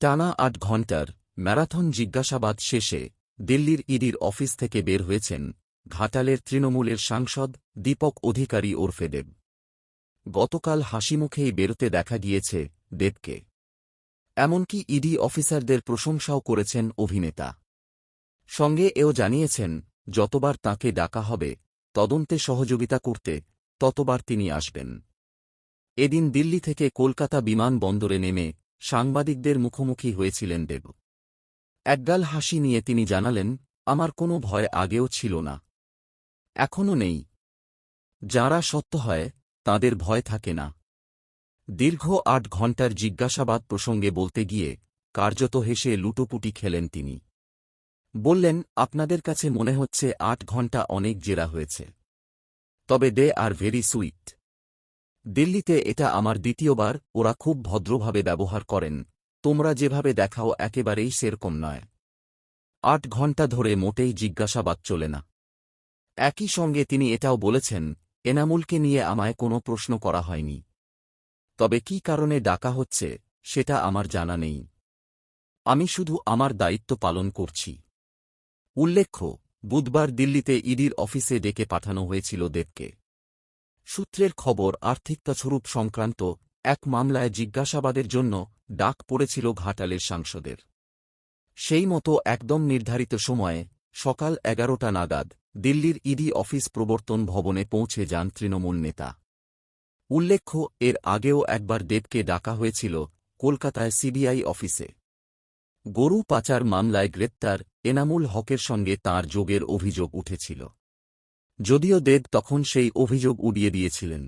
টানা আট ঘণ্টার ম্যারাথন জিজ্ঞাসাবাদ শেষে দিল্লির ইডির অফিস থেকে বের হয়েছেন ঘাটালের তৃণমূলের সাংসদ দীপক অধিকারী ওরফে দেব। গতকাল হাসিমুখেই বেরোতে দেখা গিয়েছে দেবকে। এমনকি ইডি অফিসারদের প্রশংসাও করেছেন অভিনেতা। সঙ্গে এও জানিয়েছেন, যতবার তাকে ডাকা হবে, তদন্তে সহযোগিতা করতে ততবার তিনি আসবেন। এদিন দিল্লি থেকে কলকাতা বিমানবন্দরে নেমে সাংবাদিকদের মুখোমুখি হয়েছিলেন দেব। একগাল হাসি নিয়ে তিনি জানালেন, আমার কোনো ভয় আগেও ছিল না। এখনও নেই। যারা সত্য হয়, তাদের ভয় থাকে না। দীর্ঘ আট ঘণ্টার জিজ্ঞাসাবাদ প্রসঙ্গে বলতে গিয়ে কার্যত হেসে লুটোপুটি খেলেন তিনি। বললেন, আপনাদের কাছে মনে হচ্ছে আট ঘণ্টা অনেক জেরা হয়েছে। তবে দে আর ভেরি সুইট। দিল্লিতে এটা আমার দ্বিতীয়বার, ওরা খুব ভদ্রভাবে ব্যবহার করেন। তোমরা যেভাবে দেখাও একেবারেই সেরকম নয়। আট ঘণ্টা ধরে মোটেই জিজ্ঞাসাবাদ চলে না। একই সঙ্গে তিনি এটাও বলেছেন, এনামুলকে নিয়ে আমায় কোনো প্রশ্ন করা হয়নি। তবে কি কারণে ডাকা হচ্ছে, সেটা আমার জানা নেই। আমি শুধু আমার দায়িত্ব পালন করছি। উল্লেখ্য, বুধবার দিল্লিতে ইডির অফিসে ডেকে পাঠানো হয়েছিল দেবকে। সূত্রের খবর, আর্থিক সংক্রান্ত এক মামলায় জিজ্ঞাসাবাদের জন্য ডাক পড়েছিল ঘাটালের সাংসদের। সেই মতো একদম নির্ধারিত সময়ে সকাল এগারোটা নাগাদ দিল্লির ইডি অফিস প্রবর্তন ভবনে পৌঁছে যান তৃণমূল নেতা। উল্লেখ্য, এর আগেও একবার দেবকে ডাকা হয়েছিল কলকাতায় সিবিআই অফিসে। গরু পাচার মামলায় গ্রেপ্তার এনামুল হকের সঙ্গে তাঁর যোগের অভিযোগ উঠেছিল। যদিও দেব তখন সেই অভিযোগ উড়িয়ে দিয়েছিলেন।